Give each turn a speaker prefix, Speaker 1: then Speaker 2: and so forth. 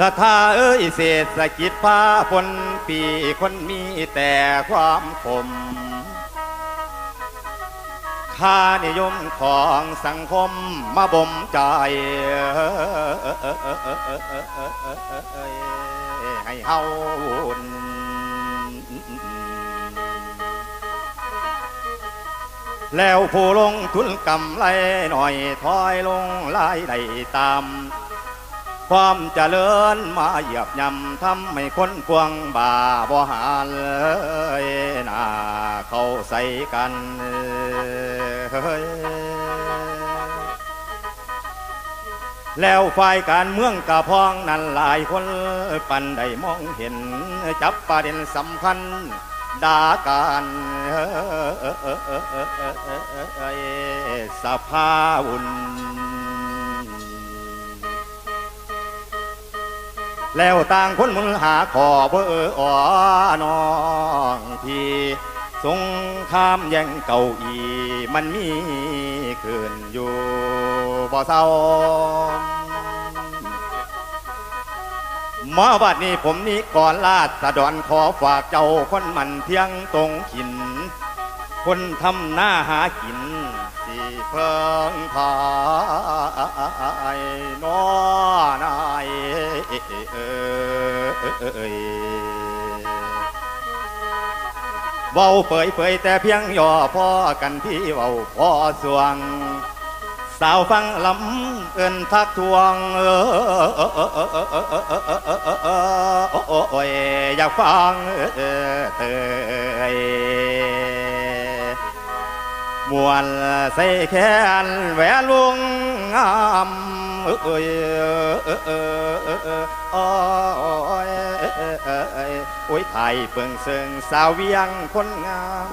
Speaker 1: สถาเอ้ยเศรษฐกิจพาพนปีคนมีแต่ความคมค่านิยมของสังคมมาบ่มใจให้เฮาหุนแล้วผู้ลงทุนกำไรหน่อยถอยลงรายได้ตาม ความจเจริญมาเหยียบยำทำให้คนกวงบาบ่หาเลยนาเข้าใส่กันเฮ้ยแล้วฝ่ายการเมืองกะพองนั้นหลายคนปันได้มองเห็น จับประเด็นสำคัญด่ากันสภาวุ่น แล้วต่างคนมุนหาขอเบอร์อ่อน้องพี่สงครามแย่งเก่าอีมันมีขึ้นอยู่บ่เศร้ามาบัดนี้ผมนี้ก่อนลาดสะดอนขอฝากเจ้าคนมันเที่ยงตรงขิน คนทำหน้าหากินที่เพิงพายน้อน เอ้ยเว้าเปยเปยแต่เพียงย่อพ่อกันที่เว้าพ่อสวง สาวฟังลำเอินทักทวงเออโอ้ยอยากฟังเตย มวนใส่แขนแหวลุงงามเอ้ยเอ้ยเอ้ยโอ้ยโอ้ยไทยเปิงเซิงสาวเวียงคนงาม